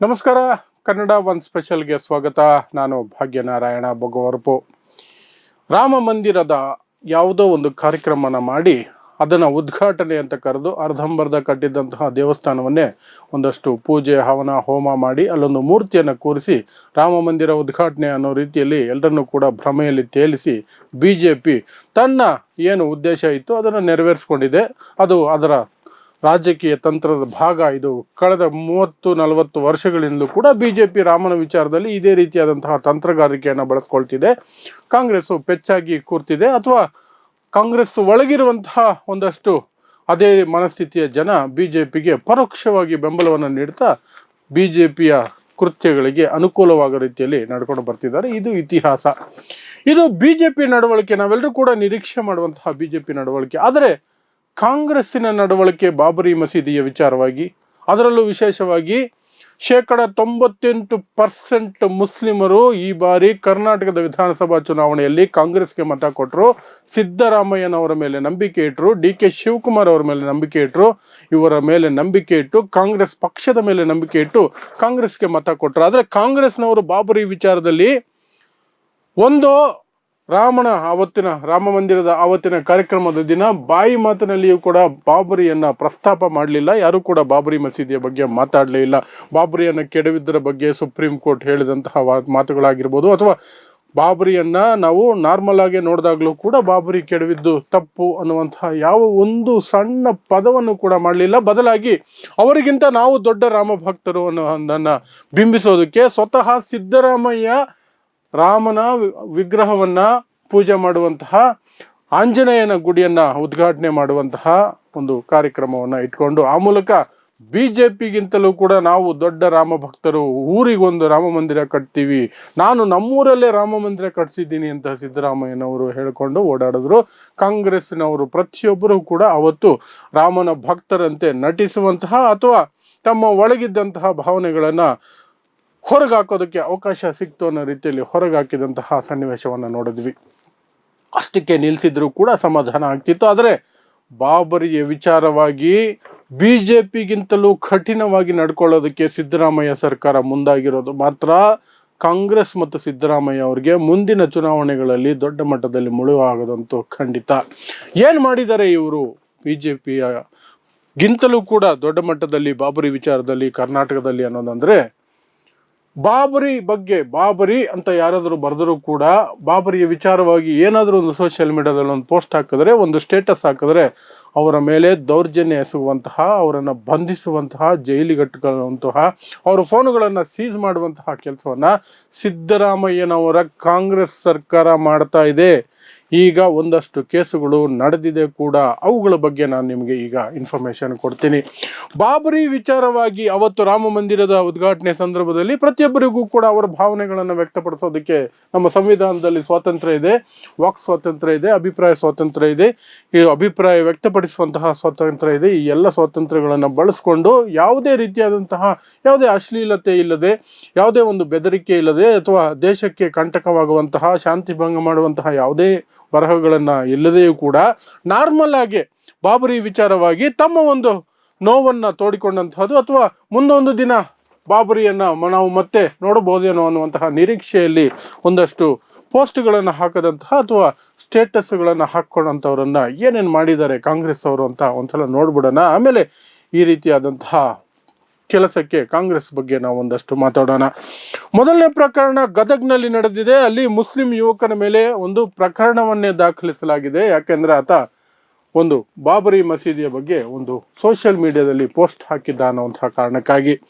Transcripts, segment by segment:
ನಮಸ್ಕಾರ. ಕನ್ನಡ ಒನ್ ಸ್ಪೆಷಲ್ಗೆ ಸ್ವಾಗತ. ನಾನು ಭಾಗ್ಯನಾರಾಯಣ ಬೊಗವರಪು. ರಾಮ ಮಂದಿರದ ಯಾವುದೋ ಒಂದು ಕಾರ್ಯಕ್ರಮನ ಮಾಡಿ ಅದನ್ನು ಉದ್ಘಾಟನೆ ಅಂತ ಕರೆದು ಅರ್ಧಂಬರ್ಧ ಕಟ್ಟಿದ್ದಂತಹ ದೇವಸ್ಥಾನವನ್ನೇ ಒಂದಷ್ಟು ಪೂಜೆ, ಹವನ, ಹೋಮ ಮಾಡಿ ಅಲ್ಲೊಂದು ಮೂರ್ತಿಯನ್ನು ಕೂರಿಸಿ ರಾಮ ಮಂದಿರ ಉದ್ಘಾಟನೆ ಅನ್ನೋ ರೀತಿಯಲ್ಲಿ ಎಲ್ಲರನ್ನೂ ಕೂಡ ಭ್ರಮೆಯಲ್ಲಿ ತೇಲಿಸಿ ಬಿ ತನ್ನ ಏನು ಉದ್ದೇಶ ಇತ್ತು ಅದನ್ನು ನೆರವೇರಿಸ್ಕೊಂಡಿದೆ. ಅದು ಅದರ ರಾಜಕೀಯ ತಂತ್ರದ ಭಾಗ ಇದು. ಕಳೆದ ಮೂವತ್ತು, ನಲವತ್ತು ವರ್ಷಗಳಿಂದಲೂ ಕೂಡ ಬಿ ಜೆ ಪಿ ರಾಮನ ವಿಚಾರದಲ್ಲಿ ಇದೇ ರೀತಿಯಾದಂತಹ ತಂತ್ರಗಾರಿಕೆಯನ್ನು ಬಳಸ್ಕೊಳ್ತಿದೆ. ಕಾಂಗ್ರೆಸ್ಸು ಪೆಚ್ಚಾಗಿ ಕೂರ್ತಿದೆ ಅಥವಾ ಕಾಂಗ್ರೆಸ್ ಒಳಗಿರುವಂತಹ ಒಂದಷ್ಟು ಅದೇ ಮನಸ್ಥಿತಿಯ ಜನ ಬಿ ಜೆ ಪಿಗೆ ಪರೋಕ್ಷವಾಗಿ ಬೆಂಬಲವನ್ನು ನೀಡ್ತಾ ಬಿ ಜೆ ಪಿಯ ಕೃತ್ಯಗಳಿಗೆ ಅನುಕೂಲವಾಗೋ ರೀತಿಯಲ್ಲಿ ನಡ್ಕೊಂಡು ಬರ್ತಿದ್ದಾರೆ. ಇದು ಇತಿಹಾಸ. ಇದು ಬಿ ಜೆ ಪಿ ನಡವಳಿಕೆ, ನಾವೆಲ್ಲರೂ ಕೂಡ ನಿರೀಕ್ಷೆ ಮಾಡುವಂತಹ ಬಿ ಜೆ ಪಿ ನಡವಳಿಕೆ. ಆದರೆ ಕಾಂಗ್ರೆಸ್ಸಿನ ನಡವಳಿಕೆ ಬಾಬರಿ ಮಸೀದಿಯ ವಿಚಾರವಾಗಿ, ಅದರಲ್ಲೂ ವಿಶೇಷವಾಗಿ ಶೇಕಡ ತೊಂಬತ್ತೆಂಟು ಪರ್ಸೆಂಟ್ ಮುಸ್ಲಿಮರು ಈ ಬಾರಿ ಕರ್ನಾಟಕದ ವಿಧಾನಸಭಾ ಚುನಾವಣೆಯಲ್ಲಿ ಕಾಂಗ್ರೆಸ್ಗೆ ಮತ ಕೊಟ್ಟರು ಸಿದ್ದರಾಮಯ್ಯನವರ ಮೇಲೆ ನಂಬಿಕೆ ಇಟ್ಟರು ಡಿ ಕೆ ಶಿವಕುಮಾರ್ ಅವರ ಮೇಲೆ ನಂಬಿಕೆ ಇಟ್ಟರು ಇವರ ಮೇಲೆ ನಂಬಿಕೆ ಇಟ್ಟು, ಕಾಂಗ್ರೆಸ್ ಪಕ್ಷದ ಮೇಲೆ ನಂಬಿಕೆ ಇಟ್ಟು ಕಾಂಗ್ರೆಸ್ಗೆ ಮತ ಕೊಟ್ಟರು ಆದರೆ ಕಾಂಗ್ರೆಸ್ನವರು ಬಾಬರಿ ವಿಚಾರದಲ್ಲಿ ಒಂದು ರಾಮನ ಆವತ್ತಿನ, ರಾಮ ಮಂದಿರದ ಆವತ್ತಿನ ಕಾರ್ಯಕ್ರಮದ ದಿನ ಬಾಯಿ ಮಾತಿನಲ್ಲಿಯೂ ಕೂಡ ಬಾಬರಿಯನ್ನ ಪ್ರಸ್ತಾಪ ಮಾಡಲಿಲ್ಲ. ಯಾರೂ ಕೂಡ ಬಾಬರಿ ಮಸೀದಿಯ ಬಗ್ಗೆ ಮಾತಾಡಲೇ ಇಲ್ಲ. ಬಾಬರಿಯನ್ನ ಕೆಡವಿದ್ದರ ಬಗ್ಗೆ ಸುಪ್ರೀಂ ಕೋರ್ಟ್ ಹೇಳಿದಂತಹ ಮಾತುಗಳಾಗಿರ್ಬೋದು ಅಥವಾ ಬಾಬರಿಯನ್ನ ನಾವು ನಾರ್ಮಲ್ ಆಗಿ ನೋಡಿದಾಗಲೂ ಕೂಡ ಬಾಬರಿ ಕೆಡವಿದ್ದು ತಪ್ಪು ಅನ್ನುವಂತಹ ಯಾವ ಒಂದು ಸಣ್ಣ ಪದವನ್ನು ಕೂಡ ಮಾಡಲಿಲ್ಲ. ಬದಲಾಗಿ ಅವರಿಗಿಂತ ನಾವು ದೊಡ್ಡ ರಾಮ ಭಕ್ತರು ಅನ್ನೋದನ್ನು ಬಿಂಬಿಸೋದಕ್ಕೆ ಸ್ವತಃ ಸಿದ್ದರಾಮಯ್ಯ ರಾಮನ ವಿಗ್ರಹವನ್ನ ಪೂಜೆ ಮಾಡುವಂತಹ ಆಂಜನೇಯನ ಗುಡಿಯನ್ನ ಉದ್ಘಾಟನೆ ಮಾಡುವಂತಹ ಒಂದು ಕಾರ್ಯಕ್ರಮವನ್ನ ಇಟ್ಕೊಂಡು, ಆ ಮೂಲಕ ಬಿ ಜೆ ಪಿಗಿಂತಲೂ ಕೂಡ ನಾವು ದೊಡ್ಡ ರಾಮ ಭಕ್ತರು, ಊರಿಗೊಂದು ರಾಮ ಮಂದಿರ ಕಟ್ತೀವಿ. ನಾನು ನಮ್ಮೂರಲ್ಲೇ ರಾಮ ಮಂದಿರ ಕಟ್ಸಿದ್ದೀನಿ ಅಂತ ಸಿದ್ದರಾಮಯ್ಯನವರು ಹೇಳಿಕೊಂಡು ಓಡಾಡಿದ್ರು. ಕಾಂಗ್ರೆಸ್ನವರು ಪ್ರತಿಯೊಬ್ಬರೂ ಕೂಡ ಅವತ್ತು ರಾಮನ ಭಕ್ತರಂತೆ ನಟಿಸುವಂತಹ ಅಥವಾ ತಮ್ಮ ಒಳಗಿದ್ದಂತಹ ಭಾವನೆಗಳನ್ನು ಹೊರಗೆ ಹಾಕೋದಕ್ಕೆ ಅವಕಾಶ ಸಿಕ್ತು ಅನ್ನೋ ರೀತಿಯಲ್ಲಿ ಹೊರಗೆ ಹಾಕಿದಂತಹ ಸನ್ನಿವೇಶವನ್ನು ನೋಡಿದ್ವಿ. ಅಷ್ಟಕ್ಕೆ ನಿಲ್ಲಿಸಿದ್ರು ಕೂಡ ಸಮಾಧಾನ ಆಗ್ತಿತ್ತು. ಆದರೆ ಬಾಬರಿಯ ವಿಚಾರವಾಗಿ ಬಿ ಜೆ ಪಿಗಿಂತಲೂ ಕಠಿಣವಾಗಿ ನಡ್ಕೊಳ್ಳೋದಕ್ಕೆ ಸಿದ್ದರಾಮಯ್ಯ ಸರ್ಕಾರ ಮುಂದಾಗಿರೋದು ಮಾತ್ರ. ಕಾಂಗ್ರೆಸ್ ಮತ್ತು ಸಿದ್ದರಾಮಯ್ಯ ಅವರಿಗೆ ಮುಂದಿನ ಚುನಾವಣೆಗಳಲ್ಲಿ ದೊಡ್ಡ ಮಟ್ಟದಲ್ಲಿ ಮುಳುವಾಗದಂತೂ ಖಂಡಿತ. ಏನು ಮಾಡಿದ್ದಾರೆ ಇವರು? ಬಿ ಜೆ ಪಿಯ ಗಿಂತಲೂ ಕೂಡ ದೊಡ್ಡ ಮಟ್ಟದಲ್ಲಿ ಬಾಬರಿ ವಿಚಾರದಲ್ಲಿ ಕರ್ನಾಟಕದಲ್ಲಿ ಅನ್ನೋದಂದ್ರೆ ಬಾಬರಿ ಬಗ್ಗೆ, ಬಾಬರಿ ಅಂತ ಯಾರಾದರೂ ಬರೆದರೂ ಕೂಡ ಬಾಬರಿಯ ವಿಚಾರವಾಗಿ ಏನಾದರೂ ಒಂದು ಸೋಷಿಯಲ್ ಮೀಡಿಯಾದಲ್ಲಿ ಒಂದು ಪೋಸ್ಟ್ ಹಾಕಿದ್ರೆ, ಒಂದು ಸ್ಟೇಟಸ್ ಹಾಕಿದ್ರೆ ಅವರ ಮೇಲೆ ದೌರ್ಜನ್ಯ ಎಸಗುವಂತಹ, ಅವರನ್ನು ಬಂಧಿಸುವಂತಹ ಜೈಲಿಗಟ್ಟುವಂತಹ ಅವರ ಫೋನುಗಳನ್ನು ಸೀಸ್ ಮಾಡುವಂತಹ ಕೆಲಸವನ್ನು ಸಿದ್ದರಾಮಯ್ಯನವರ ಕಾಂಗ್ರೆಸ್ ಸರ್ಕಾರ ಮಾಡ್ತಾ ಇದೆ. ಈಗ ಒಂದಷ್ಟು ಕೇಸುಗಳು ನಡೆದಿದೆ ಕೂಡ. ಅವುಗಳ ಬಗ್ಗೆ ನಾನು ನಿಮಗೆ ಈಗ ಇನ್ಫಾರ್ಮೇಶನ್ ಕೊಡ್ತೀನಿ. ಬಾಬರಿ ವಿಚಾರವಾಗಿ ಅವತ್ತು ರಾಮ ಮಂದಿರದ ಉದ್ಘಾಟನೆ ಸಂದರ್ಭದಲ್ಲಿ ಪ್ರತಿಯೊಬ್ಬರಿಗೂ ಕೂಡ ಅವರ ಭಾವನೆಗಳನ್ನು ವ್ಯಕ್ತಪಡಿಸೋದಕ್ಕೆ ನಮ್ಮ ಸಂವಿಧಾನದಲ್ಲಿ ಸ್ವಾತಂತ್ರ್ಯ ಇದೆ. ವಾಕ್ ಸ್ವಾತಂತ್ರ್ಯ ಇದೆ, ಅಭಿಪ್ರಾಯ ಸ್ವಾತಂತ್ರ್ಯ ಇದೆ. ಈ ಅಭಿಪ್ರಾಯ ವ್ಯಕ್ತಪಡಿಸುವಂತಹ ಸ್ವಾತಂತ್ರ್ಯ ಇದೆ. ಈ ಎಲ್ಲ ಸ್ವಾತಂತ್ರ್ಯಗಳನ್ನು ಬಳಸ್ಕೊಂಡು ಯಾವುದೇ ರೀತಿಯಾದಂತಹ ಯಾವುದೇ ಅಶ್ಲೀಲತೆ ಇಲ್ಲದೆ, ಯಾವುದೇ ಒಂದು ಬೆದರಿಕೆ ಇಲ್ಲದೆ ಅಥವಾ ದೇಶಕ್ಕೆ ಕಂಟಕವಾಗುವಂತಹ, ಶಾಂತಿ ಭಂಗ ಮಾಡುವಂತಹ ಯಾವುದೇ ಬರಹಗಳನ್ನು ಇಲ್ಲದೆಯೂ ಕೂಡ ನಾರ್ಮಲ್ ಆಗಿ ಬಾಬರಿ ವಿಚಾರವಾಗಿ ತಮ್ಮ ಒಂದು ನೋವನ್ನು ತೋಡಿಕೊಂಡಂತಹದ್ದು ಅಥವಾ ಮುಂದೊಂದು ದಿನ ಬಾಬರಿಯನ್ನು ನಾವು ಮತ್ತೆ ನೋಡಬಹುದೇನೋ ಅನ್ನುವಂತಹ ನಿರೀಕ್ಷೆಯಲ್ಲಿ ಒಂದಷ್ಟು ಪೋಸ್ಟ್ಗಳನ್ನು ಹಾಕದಂತಹ ಅಥವಾ ಸ್ಟೇಟಸ್ಗಳನ್ನು ಹಾಕ್ಕೊಂಡಂಥವ್ರನ್ನ ಏನೇನು ಮಾಡಿದ್ದಾರೆ ಕಾಂಗ್ರೆಸ್ ಅವರು ಅಂತ ಒಂದ್ಸಲ ನೋಡ್ಬಿಡೋಣ. ಆಮೇಲೆ ಈ ರೀತಿಯಾದಂತಹ ಕೆಲಸಕ್ಕೆ ಕಾಂಗ್ರೆಸ್ ಬಗ್ಗೆ ನಾವು ಒಂದಷ್ಟು ಮಾತಾಡೋಣ. ಮೊದಲನೇ ಪ್ರಕರಣ ಗದಗ್ನಲ್ಲಿ ನಡೆದಿದೆ. ಅಲ್ಲಿ ಮುಸ್ಲಿಂ ಯುವಕನ ಮೇಲೆ ಒಂದು ಪ್ರಕರಣವನ್ನೇ ದಾಖಲಿಸಲಾಗಿದೆ. ಯಾಕೆಂದ್ರೆ ಆತ ಒಂದು ಬಾಬರಿ ಮಸೀದಿಯ ಬಗ್ಗೆ ಒಂದು ಸೋಷಿಯಲ್ ಮೀಡಿಯಾದಲ್ಲಿ ಪೋಸ್ಟ್ ಹಾಕಿದ್ದ ಅನ್ನುವಂತಹ ಕಾರಣಕ್ಕಾಗಿ.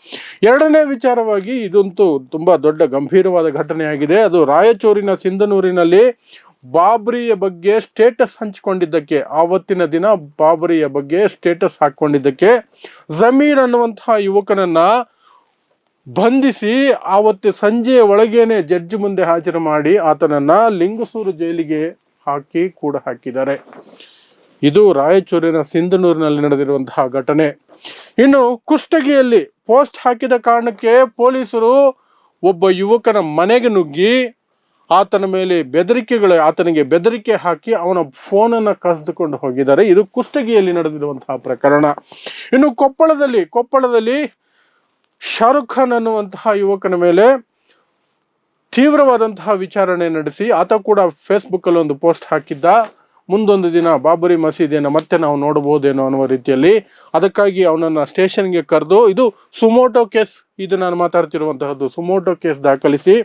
ಎರಡನೇ ವಿಚಾರವಾಗಿ ಇದಂತೂ ತುಂಬಾ ದೊಡ್ಡ ಗಂಭೀರವಾದ ಘಟನೆಯಾಗಿದೆ. ಅದು ರಾಯಚೂರಿನ ಸಿಂಧನೂರಿನಲ್ಲಿ ಬಾಬರಿಯ ಬಗ್ಗೆ ಸ್ಟೇಟಸ್ ಹಂಚಿಕೊಂಡಿದ್ದಕ್ಕೆ, ಆವತ್ತಿನ ದಿನ ಬಾಬರಿಯ ಬಗ್ಗೆ ಸ್ಟೇಟಸ್ ಹಾಕೊಂಡಿದ್ದಕ್ಕೆ ಜಮೀರ್ ಅನ್ನುವಂತಹ ಯುವಕನನ್ನ ಬಂಧಿಸಿ ಆವತ್ತು ಸಂಜೆಯ ಒಳಗೇನೆ ಜಡ್ಜ್ ಮುಂದೆ ಹಾಜರು ಮಾಡಿ ಆತನನ್ನ ಲಿಂಗಸೂರು ಜೈಲಿಗೆ ಹಾಕಿ ಕೂಡ ಹಾಕಿದ್ದಾರೆ. ಇದು ರಾಯಚೂರಿನ ಸಿಂಧನೂರಿನಲ್ಲಿ ನಡೆದಿರುವಂತಹ ಘಟನೆ. ಇನ್ನು ಕುಷ್ಟಗಿಯಲ್ಲಿ ಪೋಸ್ಟ್ ಹಾಕಿದ ಕಾರಣಕ್ಕೆ ಪೊಲೀಸರು ಒಬ್ಬ ಯುವಕನ ಮನೆಗೆ ನುಗ್ಗಿ ಆತನ ಮೇಲೆ ಬೆದರಿಕೆಗಳು, ಆತನಿಗೆ ಬೆದರಿಕೆ ಹಾಕಿ ಅವನ ಫೋನನ್ನು ಕಸಿದುಕೊಂಡು ಹೋಗಿದ್ದಾರೆ. ಇದು ಕುಷ್ಟಗಿಯಲ್ಲಿ ನಡೆದಿರುವಂತಹ ಪ್ರಕರಣ. ಇನ್ನು ಕೊಪ್ಪಳದಲ್ಲಿ ಕೊಪ್ಪಳದಲ್ಲಿ ಶಾರುಖ್ ಖಾನ್ ಅನ್ನುವಂತಹ ಯುವಕನ ಮೇಲೆ ತೀವ್ರವಾದಂತಹ ವಿಚಾರಣೆ ನಡೆಸಿ, ಆತ ಕೂಡ ಫೇಸ್ಬುಕ್ಕಲ್ಲಿ ಒಂದು ಪೋಸ್ಟ್ ಹಾಕಿದ್ದ. ಮುಂದೊಂದು ದಿನ ಬಾಬರಿ ಮಸೀದಿಯನ್ನು ಮತ್ತೆ ನಾವು ನೋಡಬಹುದೇನೋ ಅನ್ನುವ ರೀತಿಯಲ್ಲಿ ಅದಕ್ಕಾಗಿ ಅವನನ್ನು ಸ್ಟೇಷನ್ಗೆ ಕರೆದು, ಇದು ಸುಮೋಟೋ ಕೇಸ್, ಇದು ನಾನು ಮಾತಾಡ್ತಿರುವಂತಹದ್ದು, ಸುಮೋಟೋ ಕೇಸ್ ದಾಖಲಿಸಿ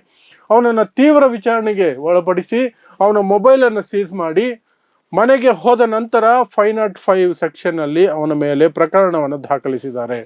ಅವನನ್ನು ತೀವ್ರ ವಿಚಾರಣೆಗೆ ಒಳಪಡಿಸಿ ಅವನ ಮೊಬೈಲನ್ನು ಸೀಸ್ ಮಾಡಿ ಮನೆಗೆ ಹೋದ ನಂತರ ಫೈವ್ ನಾಟ್ ಫೈವ್ ಸೆಕ್ಷನ್ನಲ್ಲಿ ಅವನ ಮೇಲೆ ಪ್ರಕರಣವನ್ನು ದಾಖಲಿಸಿದ್ದಾರೆ.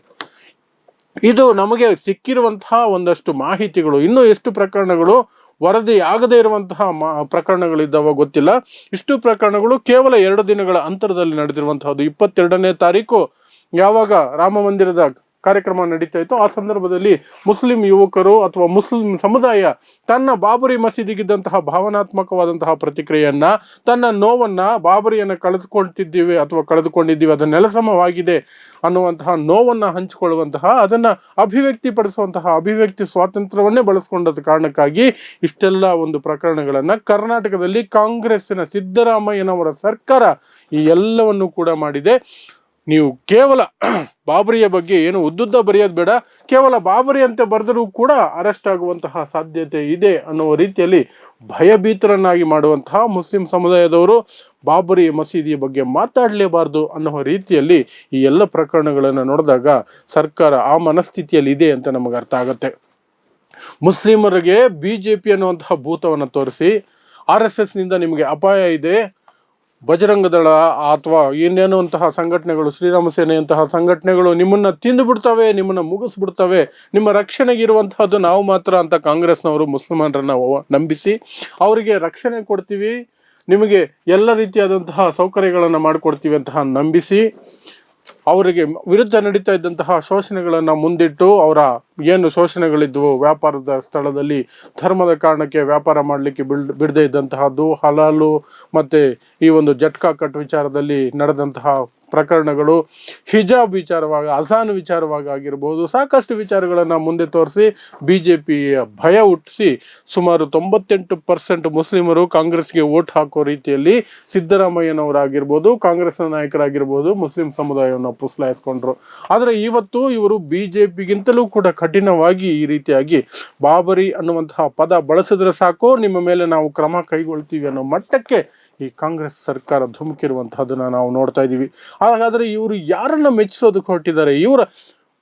ಇದು ನಮಗೆ ಸಿಕ್ಕಿರುವಂತಹ ಒಂದಷ್ಟು ಮಾಹಿತಿಗಳು. ಇನ್ನೂ ಎಷ್ಟು ಪ್ರಕರಣಗಳು ವರದಿ ಆಗದೇ ಇರುವಂತಹ ಮಾ, ಪ್ರಕರಣಗಳಿದ್ದಾವ ಗೊತ್ತಿಲ್ಲ. ಇಷ್ಟು ಪ್ರಕರಣಗಳು ಕೇವಲ ಎರಡು ದಿನಗಳ ಅಂತರದಲ್ಲಿ ನಡೆದಿರುವಂತಹದ್ದು. ಇಪ್ಪತ್ತೆರಡನೇ ತಾರೀಕು ಯಾವಾಗ ರಾಮ ಮಂದಿರದ ಕಾರ್ಯಕ್ರಮ ನಡೀತಾ ಇತ್ತು. ಆ ಸಂದರ್ಭದಲ್ಲಿ ಮುಸ್ಲಿಂ ಯುವಕರು ಅಥವಾ ಮುಸ್ಲಿಂ ಸಮುದಾಯ ತನ್ನ ಬಾಬರಿ ಮಸೀದಿಗಿದ್ದಂತಹ ಭಾವನಾತ್ಮಕವಾದಂತಹ ಪ್ರತಿಕ್ರಿಯೆಯನ್ನ, ತನ್ನ ನೋವನ್ನ ಬಾಬರಿಯನ್ನು ಕಳೆದುಕೊಳ್ತಿದ್ದೀವಿ ಅಥವಾ ಕಳೆದುಕೊಂಡಿದ್ದೀವಿ ಅದು ನೆಲಸಮವಾಗಿದೆ ಅನ್ನುವಂತಹ ನೋವನ್ನ ಹಂಚಿಕೊಳ್ಳುವಂತಹ, ಅದನ್ನ ಅಭಿವ್ಯಕ್ತಿಪಡಿಸುವಂತಹ, ಅಭಿವ್ಯಕ್ತಿ ಸ್ವಾತಂತ್ರ್ಯವನ್ನೇ ಬಳಸ್ಕೊಂಡದ ಕಾರಣಕ್ಕಾಗಿ ಇಷ್ಟೆಲ್ಲ ಒಂದು ಪ್ರಕರಣಗಳನ್ನ ಕರ್ನಾಟಕದಲ್ಲಿ ಕಾಂಗ್ರೆಸ್ಸಿನ ಸಿದ್ದರಾಮಯ್ಯನವರ ಸರ್ಕಾರ ಈ ಎಲ್ಲವನ್ನು ಕೂಡ ಮಾಡಿದೆ. ನೀವು ಕೇವಲ ಬಾಬರಿಯ ಬಗ್ಗೆ ಏನು ಉದ್ದುದ್ದ ಬರೆಯೋದು ಬೇಡ, ಕೇವಲ ಬಾಬರಿ ಅಂತ ಬರೆದರೂ ಕೂಡ ಅರೆಸ್ಟ್ ಆಗುವಂತಹ ಸಾಧ್ಯತೆ ಇದೆ ಅನ್ನುವ ರೀತಿಯಲ್ಲಿ ಭಯಭೀತರನ್ನಾಗಿ ಮಾಡುವಂತಹ ಮುಸ್ಲಿಂ ಸಮುದಾಯದವರು ಬಾಬರಿ ಮಸೀದಿಯ ಬಗ್ಗೆ ಮಾತಾಡಲೇಬಾರ್ದು ಅನ್ನುವ ರೀತಿಯಲ್ಲಿ ಈ ಎಲ್ಲ ಪ್ರಕರಣಗಳನ್ನು ನೋಡಿದಾಗ ಸರ್ಕಾರ ಆ ಮನಸ್ಥಿತಿಯಲ್ಲಿ ಇದೆ ಅಂತ ನಮಗೆ ಅರ್ಥ ಆಗುತ್ತೆ. ಮುಸ್ಲಿಮರಿಗೆ ಬಿ ಜೆ ಪಿ ಅನ್ನುವಂತಹ ಭೂತವನ್ನು ತೋರಿಸಿ, ಆರ್ ಎಸ್ ಎಸ್ನಿಂದ ನಿಮಗೆ ಅಪಾಯ ಇದೆ ಬಜರಂಗ ಅಥವಾ ಅಥವಾ ಇನ್ನೇನುವಂತಹ ಸಂಘಟನೆಗಳು, ಶ್ರೀರಾಮ ಸೇನೆಯಂತಹ ಸಂಘಟನೆಗಳು ನಿಮ್ಮನ್ನು ತಿಂದು ಬಿಡ್ತವೆ, ನಿಮ್ಮನ್ನು ಮುಗಿಸ್ಬಿಡ್ತವೆ, ನಿಮ್ಮ ರಕ್ಷಣೆಗೆ ಇರುವಂತಹದ್ದು ನಾವು ಮಾತ್ರ ಅಂತ ಕಾಂಗ್ರೆಸ್ನವರು, ಮುಸಲ್ಮಾನರನ್ನ ನಂಬಿಸಿ ಅವರಿಗೆ ರಕ್ಷಣೆ ಕೊಡ್ತೀವಿ, ನಿಮಗೆ ಎಲ್ಲ ರೀತಿಯಾದಂತಹ ಸೌಕರ್ಯಗಳನ್ನು ಮಾಡಿಕೊಡ್ತೀವಿ ಅಂತಹ ನಂಬಿಸಿ ಅವರಿಗೆ ವಿರುದ್ಧ ನಡೀತಾ ಇದ್ದಂತಹ ಶೋಷಣೆಗಳನ್ನು ಮುಂದಿಟ್ಟು ಅವರ ಏನು ಶೋಷಣೆಗಳಿದ್ವು ವ್ಯಾಪಾರದ ಸ್ಥಳದಲ್ಲಿ ಧರ್ಮದ ಕಾರಣಕ್ಕೆ ವ್ಯಾಪಾರ ಮಾಡಲಿಕ್ಕೆ ಬಿಡ್ ಬಿಡದೇ ಇದ್ದಂತಹದ್ದು, ಹಲಾಲು ಮತ್ತು ಈ ಒಂದು ಜಟ್ಕಾ ಕಟ್ ವಿಚಾರದಲ್ಲಿ ನಡೆದಂತಹ ಪ್ರಕರಣಗಳು ಹಿಜಾಬ್ ವಿಚಾರವಾಗಿ, ಅಸಾನ್ ವಿಚಾರವಾಗಿ ಆಗಿರ್ಬೋದು, ಸಾಕಷ್ಟು ವಿಚಾರಗಳನ್ನು ಮುಂದೆ ತೋರಿಸಿ ಬಿ ಜೆ ಪಿಯ ಭಯ ಹುಟ್ಟಿಸಿ ಸುಮಾರು ತೊಂಬತ್ತೆಂಟು ಪರ್ಸೆಂಟ್ ಮುಸ್ಲಿಮರು ಕಾಂಗ್ರೆಸ್ಗೆ ವೋಟ್ ಹಾಕೋ ರೀತಿಯಲ್ಲಿ ಸಿದ್ದರಾಮಯ್ಯನವರಾಗಿರ್ಬೋದು, ಕಾಂಗ್ರೆಸ್ನ ನಾಯಕರಾಗಿರ್ಬೋದು ಮುಸ್ಲಿಂ ಸಮುದಾಯವನ್ನು ಪುಸ್ಲಾಯಿಸ್ಕೊಂಡ್ರು. ಆದರೆ ಇವತ್ತು ಇವರು ಬಿ ಜೆ ಪಿಗಿಂತಲೂ ಕೂಡ ಕಠಿಣವಾಗಿ ಈ ರೀತಿಯಾಗಿ ಬಾಬರಿ ಅನ್ನುವಂತಹ ಪದ ಬಳಸಿದ್ರೆ ಸಾಕು, ನಿಮ್ಮ ಮೇಲೆ ನಾವು ಕ್ರಮ ಕೈಗೊಳ್ತೀವಿ ಅನ್ನೋ ಮಟ್ಟಕ್ಕೆ ಈ ಕಾಂಗ್ರೆಸ್ ಸರ್ಕಾರ ಧುಮುಕಿರುವಂತಹದನ್ನ ನಾವು ನೋಡ್ತಾ ಇದ್ದೀವಿ ಹಾಗಾದ್ರೆ ಇವರು ಯಾರನ್ನ ಮೆಚ್ಚಿಸೋದಕ್ಕೆ ಹೊರಟಿದ್ದಾರೆ? ಇವರ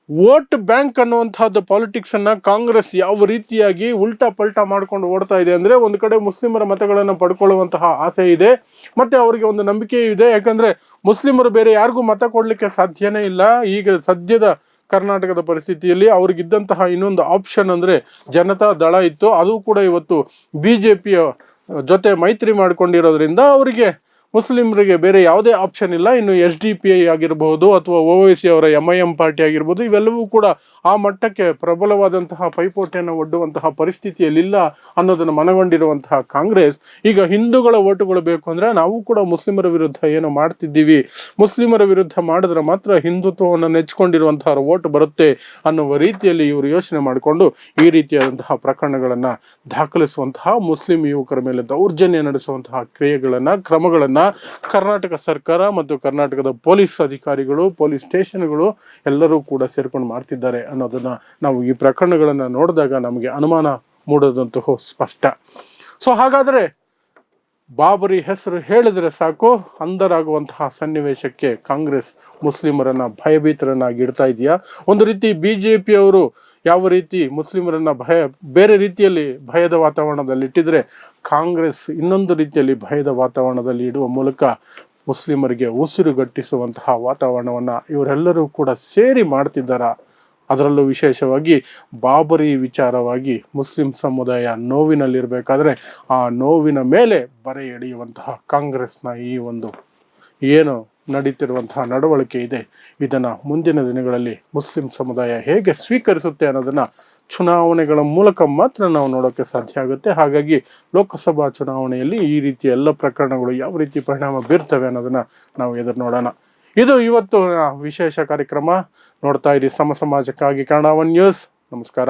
ವೋಟ್ ಬ್ಯಾಂಕ್ ಅನ್ನುವಂತಹದ್ದು ಪಾಲಿಟಿಕ್ಸ್ ಅನ್ನ ಕಾಂಗ್ರೆಸ್ ಯಾವ ರೀತಿಯಾಗಿ ಉಲ್ಟಾ ಪಲ್ಟಾ ಮಾಡ್ಕೊಂಡು ಓಡ್ತಾ ಇದೆ ಅಂದ್ರೆ ಒಂದು ಕಡೆ ಮುಸ್ಲಿಮರ ಮತಗಳನ್ನು ಪಡ್ಕೊಳ್ಳುವಂತಹ ಆಸೆ ಇದೆ, ಮತ್ತೆ ಅವರಿಗೆ ಒಂದು ನಂಬಿಕೆ ಇದೆ. ಯಾಕಂದ್ರೆ ಮುಸ್ಲಿಮರು ಬೇರೆ ಯಾರಿಗೂ ಮತ ಕೊಡ್ಲಿಕ್ಕೆ ಸಾಧ್ಯನೇ ಇಲ್ಲ. ಈಗ ಸದ್ಯದ ಕರ್ನಾಟಕದ ಪರಿಸ್ಥಿತಿಯಲ್ಲಿ ಅವ್ರಿಗಿದ್ದಂತಹ ಇನ್ನೊಂದು ಆಪ್ಷನ್ ಅಂದ್ರೆ ಜನತಾ ದಳ ಇತ್ತು. ಅದು ಕೂಡ ಇವತ್ತು ಬಿ ಜೊತೆ ಮೈತ್ರಿ ಮಾಡ್ಕೊಂಡಿರೋದ್ರಿಂದ ಅವರಿಗೆ ಮುಸ್ಲಿಮರಿಗೆ ಬೇರೆ ಯಾವುದೇ ಆಪ್ಷನ್ ಇಲ್ಲ. ಇನ್ನು ಎಸ್ ಡಿ ಪಿ ಐ ಆಗಿರಬಹುದು ಅಥವಾ ಒ ಸಿ ಅವರ ಎಂ ಐ ಎಂ ಪಾರ್ಟಿ ಆಗಿರ್ಬೋದು, ಇವೆಲ್ಲವೂ ಕೂಡ ಆ ಮಟ್ಟಕ್ಕೆ ಪ್ರಬಲವಾದಂತಹ ಪೈಪೋಟಿಯನ್ನು ಒಡ್ಡುವಂತಹ ಪರಿಸ್ಥಿತಿಯಲ್ಲಿಲ್ಲ ಅನ್ನೋದನ್ನು ಮನಗೊಂಡಿರುವಂತಹ ಕಾಂಗ್ರೆಸ್. ಈಗ ಹಿಂದೂಗಳ ಓಟುಗಳು ಬೇಕು ಅಂದರೆ ನಾವು ಕೂಡ ಮುಸ್ಲಿಮರ ವಿರುದ್ಧ ಏನು ಮಾಡ್ತಿದ್ದೀವಿ? ಮುಸ್ಲಿಮರ ವಿರುದ್ಧ ಮಾಡಿದ್ರೆ ಮಾತ್ರ ಹಿಂದುತ್ವವನ್ನು ನೆಚ್ಚಿಕೊಂಡಿರುವಂತಹ ಓಟ್ ಬರುತ್ತೆ ಅನ್ನುವ ರೀತಿಯಲ್ಲಿ ಇವರು ಯೋಚನೆ ಮಾಡಿಕೊಂಡು ಈ ರೀತಿಯಾದಂತಹ ಪ್ರಕರಣಗಳನ್ನು ದಾಖಲಿಸುವಂತಹ ಮುಸ್ಲಿಂ ಯುವಕರ ಮೇಲೆ ದೌರ್ಜನ್ಯ ನಡೆಸುವಂತಹ ಕ್ರಿಯೆಗಳನ್ನು, ಕ್ರಮಗಳನ್ನ ಕರ್ನಾಟಕ ಸರ್ಕಾರ ಮತ್ತು ಕರ್ನಾಟಕದ ಪೊಲೀಸ್ ಅಧಿಕಾರಿಗಳು, ಪೊಲೀಸ್ ಸ್ಟೇಷನ್ಗಳು ಎಲ್ಲರೂ ಕೂಡ ಸೇರ್ಕೊಂಡು ಮಾಡ್ತಿದ್ದಾರೆ ಅನ್ನೋದನ್ನ ನಾವು ಈ ಪ್ರಕರಣಗಳನ್ನ ನೋಡಿದಾಗ ನಮಗೆ ಅನುಮಾನ ಮೂಡೋದಂತಹ ಸ್ಪಷ್ಟ. ಸೊ ಹಾಗಾದ್ರೆ ಬಾಬರಿ ಹೆಸರು ಹೇಳಿದ್ರೆ ಸಾಕು ಅಂದರಾಗುವಂತಹ ಸನ್ನಿವೇಶಕ್ಕೆ ಕಾಂಗ್ರೆಸ್ ಮುಸ್ಲಿಮರನ್ನ ಭಯಭೀತರನ್ನಾಗಿ ಇಡ್ತಾ ಇದೆಯಾ? ಒಂದು ರೀತಿ ಬಿ ಜೆ ಪಿಯವರು ಯಾವ ರೀತಿ ಮುಸ್ಲಿಮರನ್ನ ಭಯ, ಬೇರೆ ರೀತಿಯಲ್ಲಿ ಭಯದ ವಾತಾವರಣದಲ್ಲಿ ಇಟ್ಟಿದ್ರೆ ಕಾಂಗ್ರೆಸ್ ಇನ್ನೊಂದು ರೀತಿಯಲ್ಲಿ ಭಯದ ವಾತಾವರಣದಲ್ಲಿ ಇಡುವ ಮೂಲಕ ಮುಸ್ಲಿಮರಿಗೆ ಉಸಿರುಗಟ್ಟಿಸುವಂತಹ ವಾತಾವರಣವನ್ನು ಇವರೆಲ್ಲರೂ ಕೂಡ ಸೇರಿ ಮಾಡ್ತಿದ್ದಾರಾ? ಅದರಲ್ಲೂ ವಿಶೇಷವಾಗಿ ಬಾಬರಿ ವಿಚಾರವಾಗಿ ಮುಸ್ಲಿಂ ಸಮುದಾಯ ನೋವಿನಲ್ಲಿರಬೇಕಾದ್ರೆ ಆ ನೋವಿನ ಮೇಲೆ ಬರೆ ಎಳೆಯುವಂತಹ ಕಾಂಗ್ರೆಸ್ನ ಈ ಒಂದು ಏನು ನಡೀತಿರುವಂತಹ ನಡವಳಿಕೆ ಇದೆ, ಇದನ್ನು ಮುಂದಿನ ದಿನಗಳಲ್ಲಿ ಮುಸ್ಲಿಂ ಸಮುದಾಯ ಹೇಗೆ ಸ್ವೀಕರಿಸುತ್ತೆ ಅನ್ನೋದನ್ನು ಚುನಾವಣೆಗಳ ಮೂಲಕ ಮಾತ್ರ ನಾವು ನೋಡೋಕ್ಕೆ ಸಾಧ್ಯ ಆಗುತ್ತೆ. ಹಾಗಾಗಿ ಲೋಕಸಭಾ ಚುನಾವಣೆಯಲ್ಲಿ ಈ ರೀತಿಯ ಎಲ್ಲ ಪ್ರಕರಣಗಳು ಯಾವ ರೀತಿ ಪರಿಣಾಮ ಬೀರ್ತವೆ ಅನ್ನೋದನ್ನು ನಾವು ಎದುರು ನೋಡೋಣ. ಇದು ಇವತ್ತು ವಿಶೇಷ ಕಾರ್ಯಕ್ರಮ ನೋಡ್ತಾ ಇರಿ ಸಮ ಸಮಾಜಕ್ಕಾಗಿ ಕನ್ನಡ ಒನ್ ನ್ಯೂಸ್. ನಮಸ್ಕಾರ.